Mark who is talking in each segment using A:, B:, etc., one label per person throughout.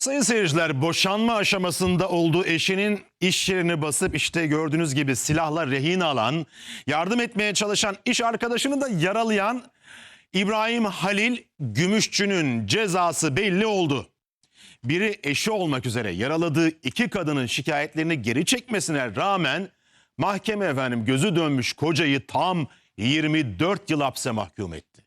A: Sayın seyirciler boşanma aşamasında olduğu eşinin iş yerini basıp işte gördüğünüz gibi silahla rehin alan, yardım etmeye çalışan iş arkadaşını da yaralayan İbrahim Halil Gümüşçü'nün cezası belli oldu. Biri eşi olmak üzere yaraladığı iki kadının şikayetlerini geri çekmesine rağmen mahkeme efendim gözü dönmüş kocayı tam 24 yıl hapse mahkum etti.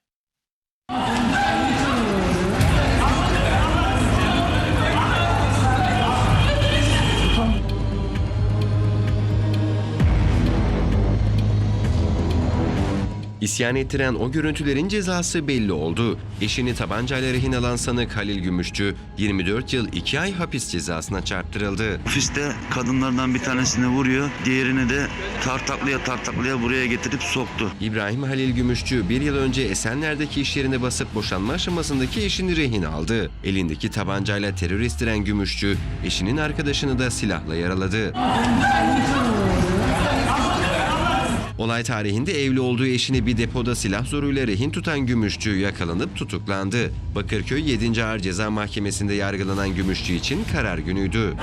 B: İsyan ettiren o görüntülerin cezası belli oldu. Eşini tabancayla rehin alan sanık Halil Gümüşçü 24 yıl 2 ay hapis cezasına çarptırıldı.
C: Ofiste kadınlardan bir tanesini vuruyor. Diğerini de tartaklıya tartaklıya buraya getirip soktu.
B: İbrahim Halil Gümüşçü bir yıl önce Esenler'deki iş yerine basıp boşanma aşamasındaki eşini rehin aldı. Elindeki tabancayla terör estiren Gümüşçü eşinin arkadaşını da silahla yaraladı. Olay tarihinde evli olduğu eşini bir depoda silah zoruyla rehin tutan Gümüşçü yakalanıp tutuklandı. Bakırköy 7. Ağır Ceza Mahkemesi'nde yargılanan Gümüşçü için karar günüydü.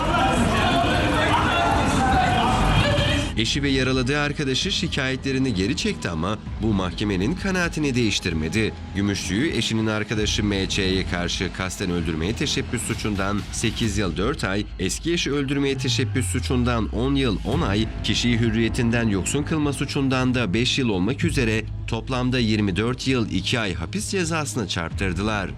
B: Eşi ve yaraladığı arkadaşı şikayetlerini geri çekti ama bu mahkemenin kanaatini değiştirmedi. Gümüşçüyü eşinin arkadaşı M.Ç.'ye karşı kasten öldürmeye teşebbüs suçundan 8 yıl 4 ay, eski eşi öldürmeye teşebbüs suçundan 10 yıl 10 ay, kişiyi hürriyetinden yoksun kılma suçundan da 5 yıl olmak üzere toplamda 24 yıl 2 ay hapis cezasına çarptırdılar.